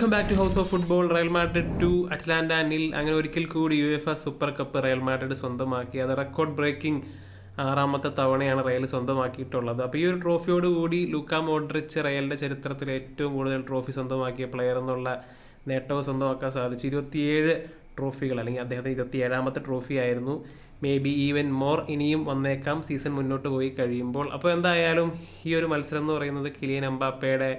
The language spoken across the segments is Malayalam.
Welcome back to house of football Real Madrid two Atalanta nil അങ്ങനെ ഒരിക്കൽ കൂടി UEFA super cup Real Madrid സ്വന്തമാക്കി. അത് റെക്കോർഡ് ബ്രേക്കിംഗ് ആറാമത്തെ തവണയാണ് റയൽ സ്വന്തമാക്കിയിട്ടുള്ളത്. അപ്പോൾ ഈ ഒരു ട്രോഫിയോട് കൂടി ലൂക്ക മോഡ്രിച്ച് റയലിന്റെ ചരിത്രത്തിൽ ഏറ്റവും കൂടുതൽ ട്രോഫി സ്വന്തമാക്കിയ പ്ലെയർ എന്നുള്ള നേട്ടവും സ്വന്തമാക്കാൻ സാധിച്ചു. ഇരുപത്തിയേഴ് ട്രോഫികൾ അല്ലെങ്കിൽ അദ്ദേഹത്തിന് ഇരുപത്തിയേഴാമത്തെ ട്രോഫി ആയിരുന്നു. മേ ബി ഈവൻ മോർ ഇനിയും വന്നേക്കാം. സീസൺ മുന്നോട്ട് പോയി കഴിയുമ്പോൾ. അപ്പോൾ എന്തായാലും ഈ ഒരു മത്സരം എന്ന് പറയുന്നത് കിലിയൻ എംബാപ്പയുടെ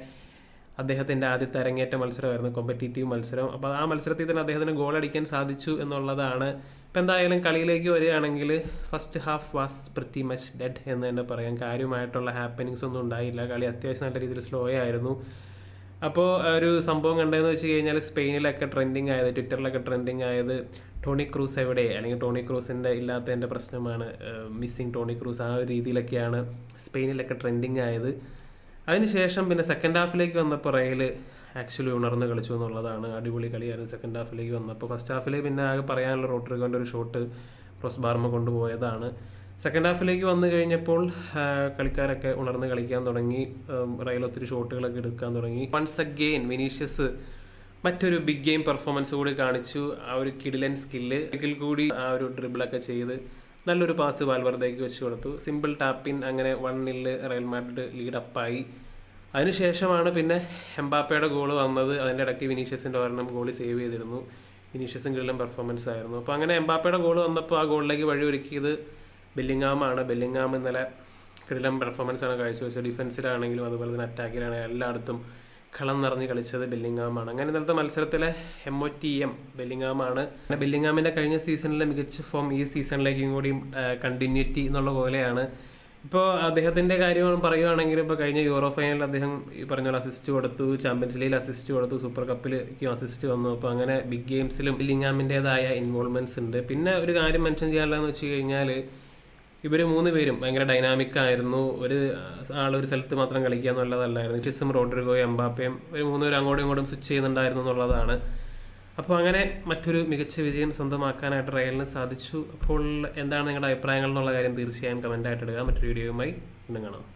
അദ്ദേഹത്തിന്റെ ആദ്യത്തെ അരങ്ങേറ്റ മത്സരമായിരുന്നു കോമ്പറ്റീറ്റീവ് മത്സരം. അപ്പോൾ ആ മത്സരത്തിൽ തന്നെ അദ്ദേഹത്തിന് ഗോൾ അടിക്കാൻ സാധിച്ചു എന്നുള്ളതാണ്. ഇപ്പം എന്തായാലും കളിയിലേക്ക് വരികയാണെങ്കിൽ first half was pretty much dead എന്ന് തന്നെ പറയാം. കാര്യമായിട്ടുള്ള ഹാപ്പനിങ്സ് ഒന്നും ഉണ്ടായില്ല. കളി അത്യാവശ്യം നല്ല രീതിയിൽ സ്ലോ ആയിരുന്നു. അപ്പോൾ ഒരു സംഭവം കണ്ടതെന്ന് വെച്ച് കഴിഞ്ഞാൽ സ്പെയിനിലൊക്കെ ട്രെൻഡിങ് ആയത് ട്വിറ്ററിലൊക്കെ ട്രെൻഡിങ് ആയത് ടോണി ക്രൂസ് എവിടെ? അല്ലെങ്കിൽ ടോണി ക്രൂസിന്റെ ഇല്ലാത്തതിന്റെ പ്രശ്നമാണ് മിസ്സിങ് ടോണി ക്രൂസ് ആ ഒരു രീതിയിലൊക്കെയാണ് സ്പെയിനിലൊക്കെ ട്രെൻഡിങ് ആയത്. അതിനുശേഷം പിന്നെ സെക്കൻഡ് ഹാഫിലേക്ക് വന്നപ്പോൾ റയൽ ആക്ച്വലി ഉണർന്ന് കളിച്ചു എന്നുള്ളതാണ്. അടിപൊളി കളിയായിരുന്നു സെക്കൻഡ് ഹാഫിലേക്ക് വന്നപ്പോൾ ഫസ്റ്റ് ഹാഫിൽ പിന്നെ ആകെ പറയാനുള്ള റോട്രിഗോന്റെ ഒരു ഷോട്ട് ക്രോസ് ബാർമ കൊണ്ടുപോയതാണ് സെക്കൻഡ് ഹാഫിലേക്ക് വന്നു കഴിഞ്ഞപ്പോൾ കളിക്കാരൊക്കെ ഉണർന്ന് കളിക്കാൻ തുടങ്ങി. റയൽ ഒത്തിരി ഷോട്ടുകളൊക്കെ എടുക്കാൻ തുടങ്ങി. വൺസ് അഗെയിൻ വിനീഷ്യസ് മറ്റൊരു ബിഗ് ഗെയിം പെർഫോമൻസ് കൂടി കാണിച്ചു. ആ ഒരു കിഡിലൻ സ്കില്ല് ഒരിക്കൽ കൂടി ആ ഒരു ഡ്രിബിളൊക്കെ ചെയ്ത് നല്ലൊരു പാസ് വാൽവർദ്ധയ്ക്ക് വെച്ച് കൊടുത്തു. സിമ്പിൾ ടാപ്പിൻ അങ്ങനെ നില്ല് റയൽ മാഡ്രിഡ് ലീഡപ്പായി അതിനുശേഷമാണ് പിന്നെ എംബാപ്പയുടെ ഗോൾ വന്നത്. അതിന്റെ ഇടയ്ക്ക് വിനീഷ്യസിന്റെ ഒരെണ്ണം ഗോൾ സേവ് ചെയ്തിരുന്നു. വിനീഷ്യസും കിടിലം പെർഫോമൻസ് ആയിരുന്നു. അപ്പോൾ അങ്ങനെ എംബാപ്പയുടെ ഗോൾ വന്നപ്പോൾ ആ ഗോളിലേക്ക് വഴിയൊരുക്കിയത് ബെല്ലിങ്ങാമാണ്. ബെല്ലിങ്ങാം ഇന്നലെ കിടിലം പെർഫോമൻസ് ആണ് കാഴ്ചവെച്ചത്. ഡിഫൻസിലാണെങ്കിലും അതുപോലെ തന്നെ അറ്റാക്കിലാണെങ്കിലും എല്ലായിടത്തും കളം നിറഞ്ഞ് കളിച്ചത് ബെല്ലിങ്ങാമാണ് അങ്ങനെ ഇന്നലത്തെ മത്സരത്തിലെ എം ഒ ടി എം ബെല്ലിങ്ങാമാണ് ബെല്ലിങ്ങാമിന്റെ കഴിഞ്ഞ സീസണിലെ മികച്ച ഫോം ഈ സീസണിലേക്കും കൂടി കണ്ടിന്യൂറ്റി എന്നുള്ള പോലെയാണ്. ഇപ്പോൾ അദ്ദേഹത്തിന്റെ കാര്യം പറയുവാണെങ്കിൽ ഇപ്പോൾ കഴിഞ്ഞ യൂറോ ഫൈനലിൽ അദ്ദേഹം ഈ പറഞ്ഞ പോലെ അസിസ്റ്റ് കൊടുത്തു ചാമ്പ്യൻസ് ലീഗിൽ അസിസ്റ്റ് കൊടുത്തു സൂപ്പർ കപ്പിലേക്കും അസിസ്റ്റ് വന്നു. അപ്പോൾ അങ്ങനെ ബിഗ് ഗെയിംസിലും ബില്ലിങ്ങാമിന്റെതായ ഇൻവോൾവ്മെന്റ്സ് ഉണ്ട്. പിന്നെ ഒരു കാര്യം മെൻഷൻ ചെയ്യാനുള്ളതെന്ന് വെച്ച് കഴിഞ്ഞാൽ ഇവർ മൂന്ന് പേരും ഭയങ്കര ഡൈനാമിക് ആയിരുന്നു. ഒരു ആൾ ഒരു സ്ഥലത്ത് മാത്രം കളിക്കുക എന്നുള്ളതല്ലായിരുന്നു. ഫിസും റോഡ്രിഗോ എംബാപ്പയും ഒരു മൂന്ന് പേരും അങ്ങോട്ടും ഇങ്ങോട്ടും സ്വിച്ച് ചെയ്യുന്നുണ്ടായിരുന്നു എന്നുള്ളതാണ്. അപ്പോൾ അങ്ങനെ മറ്റൊരു മികച്ച വിജയം സ്വന്തമാക്കാനായിട്ട് റയലിന് സാധിച്ചു. അപ്പോൾ എന്താണ് നിങ്ങളുടെ അഭിപ്രായങ്ങൾ എന്നുള്ള കാര്യം തീർച്ചയായും കമന്റായിട്ട് ഇടുക. മറ്റൊരു വീഡിയോയുമായി വീണ്ടും കാണാം.